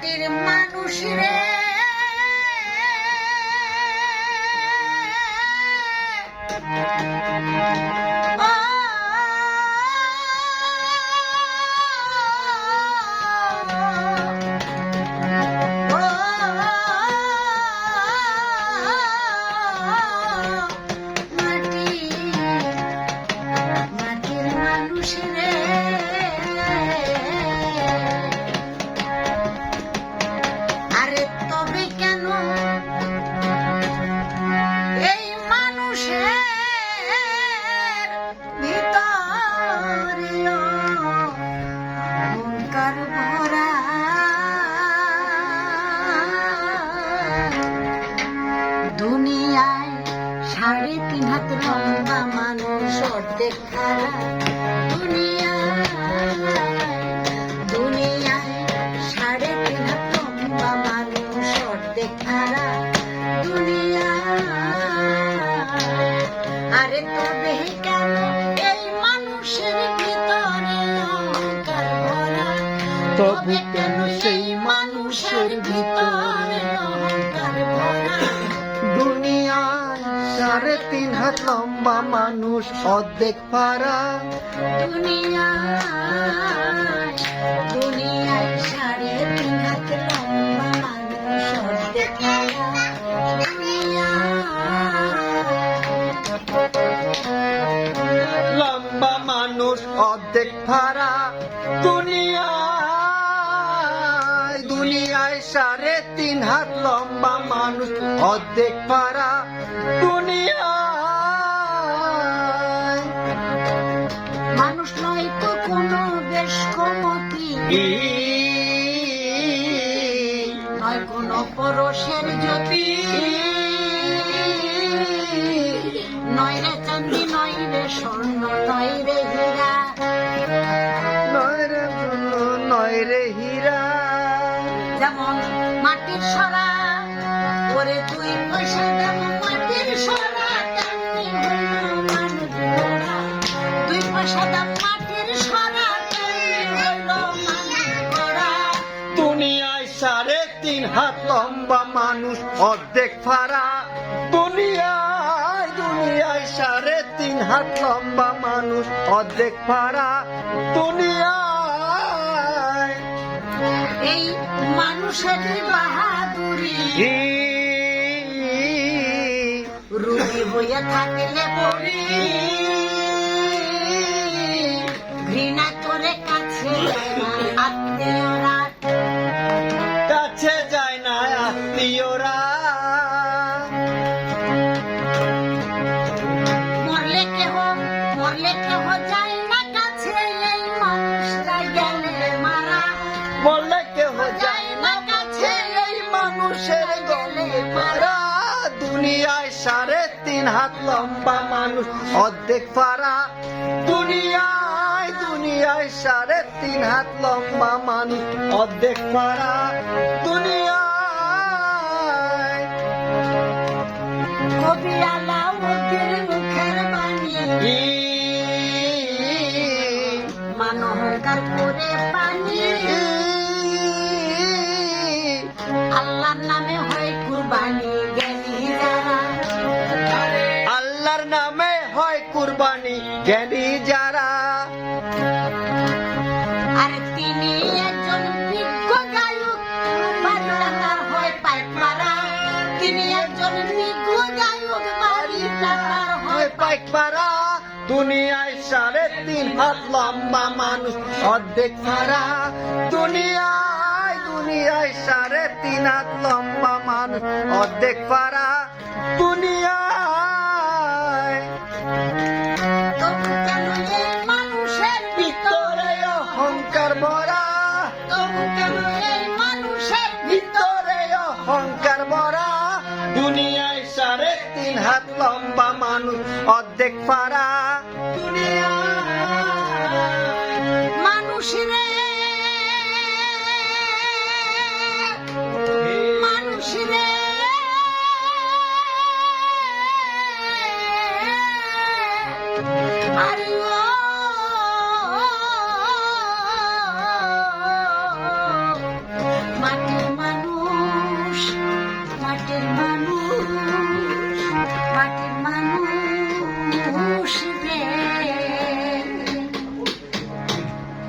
মাটির মানুষ সাড়ে তিন হাত লম্বা মানুষ অর্ধেক খারা অহংকার তবে কেন সেই তিন হাত লম্বা মানুষ অর্ধেক পারা দুনিয়ায় দুনিয়ায় সাড়ে তিন হাত লম্বা মানুষ অর্ধেক খারা। দুনিয়ায় লম্বা মানুষ অর্ধেক পারা দুনিয়ায় দুনিয়ায় সাড়ে তিন হাত লম্বা মানুষ অর্ধেক পারা দুনিয়ায় নয় কোনো পরশের জ্যোতি। নয় রে চান্দি নয় রে স্বর্ণ নয় রে হীরা। নয় রে নয় রে হীরা। যেমন মাটির সরা ওরে তুই পয়সা দেব মাটির সরা। দুই পয়সা দাম তিন হাত লম্বা মানুষ অর্ধেক ফারা। দুনিয়ায় দুনিয়ায় সাড়ে তিন হাত লম্বা মানুষ অর্ধেক ফারা। দুনিয়ায়। এই মানুষের বাহাদুরি। রুগী হইয়া থাকলে পড়ি তিন হাত লম্বা মানুষ, অর্ধেক পাড়া। দুনিয়ায় দুনিয়ায় সাড়ে তিন হাত লম্বা মানুষ, অর্ধেক পাড়া। দুনিয়ায়। কবি আলাউদ্দিন জ্ঞানী যারা আর তিনি একজন বিজ্ঞ গায়ক বাড়িটা হয় পাইকারা তিনি একজন বিজ্ঞ গায়ক বাড়িটা হয় হয় দুনিয়ায় সাড়ে তিন হাত লম্বা মানুষ অর্ধেক পারা দুনিয়ায় দুনিয়ায় সাড়ে তিন হাত লম্বা মানুষ অর্ধেক পারা দুনিয়ায় দুনিয়ায় সাড়ে তিন হাত লম্বা মানুষ অর্ধেক পারা মানুষ